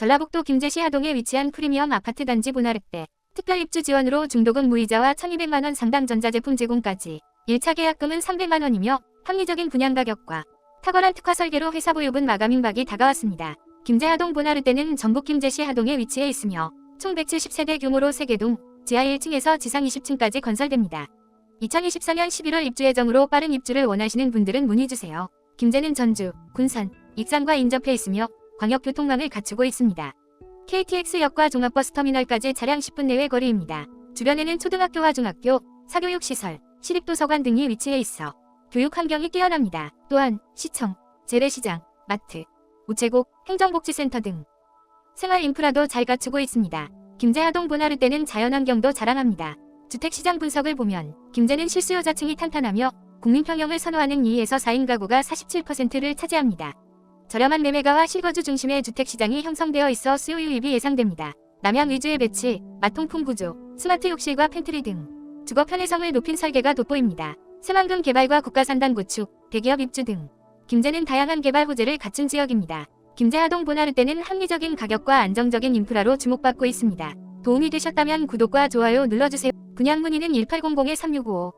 전라북도 김제시 하동에 위치한 프리미엄 아파트 단지 보나르떼. 특별 입주 지원으로 중도금 무이자와 1200만 원 상당 전자제품 제공까지 1차 계약금은 300만 원이며 합리적인 분양 가격과 탁월한 특화 설계로 회사 보유분 마감 임박이 다가왔습니다. 김제 하동 보나르떼는 전북 김제시 하동에 위치해 있으며 총 170세대 규모로 3개동, 지하 1층에서 지상 20층까지 건설됩니다. 2024년 11월 입주 예정으로 빠른 입주를 원하시는 분들은 문의주세요. 김제는 전주, 군산, 익산과 인접해 있으며 광역교통망을 갖추고 있습니다. KTX역과 종합버스터미널까지 차량 10분 내외 거리입니다. 주변에는 초등학교와 중학교, 사교육시설, 시립도서관 등이 위치해 있어 교육 환경이 뛰어납니다. 또한 시청, 재래시장, 마트, 우체국, 행정복지센터 등 생활 인프라도 잘 갖추고 있습니다. 김제하동 보나르떼는 자연환경도 자랑합니다. 주택시장 분석을 보면 김제는 실수요자층이 탄탄하며 국민평형을 선호하는 2에서 4인 가구가 47%를 차지합니다. 저렴한 매매가와 실거주 중심의 주택시장이 형성되어 있어 수요 유입이 예상됩니다. 남양 위주의 배치, 마통풍 구조, 스마트 욕실과 팬트리 등 주거 편의성을 높인 설계가 돋보입니다. 새만금 개발과 국가산단 구축, 대기업 입주 등 김제는 다양한 개발 호재를 갖춘 지역입니다. 김제하동 보나르떼는 합리적인 가격과 안정적인 인프라로 주목받고 있습니다. 도움이 되셨다면 구독과 좋아요 눌러주세요. 분양 문의는 1800-3655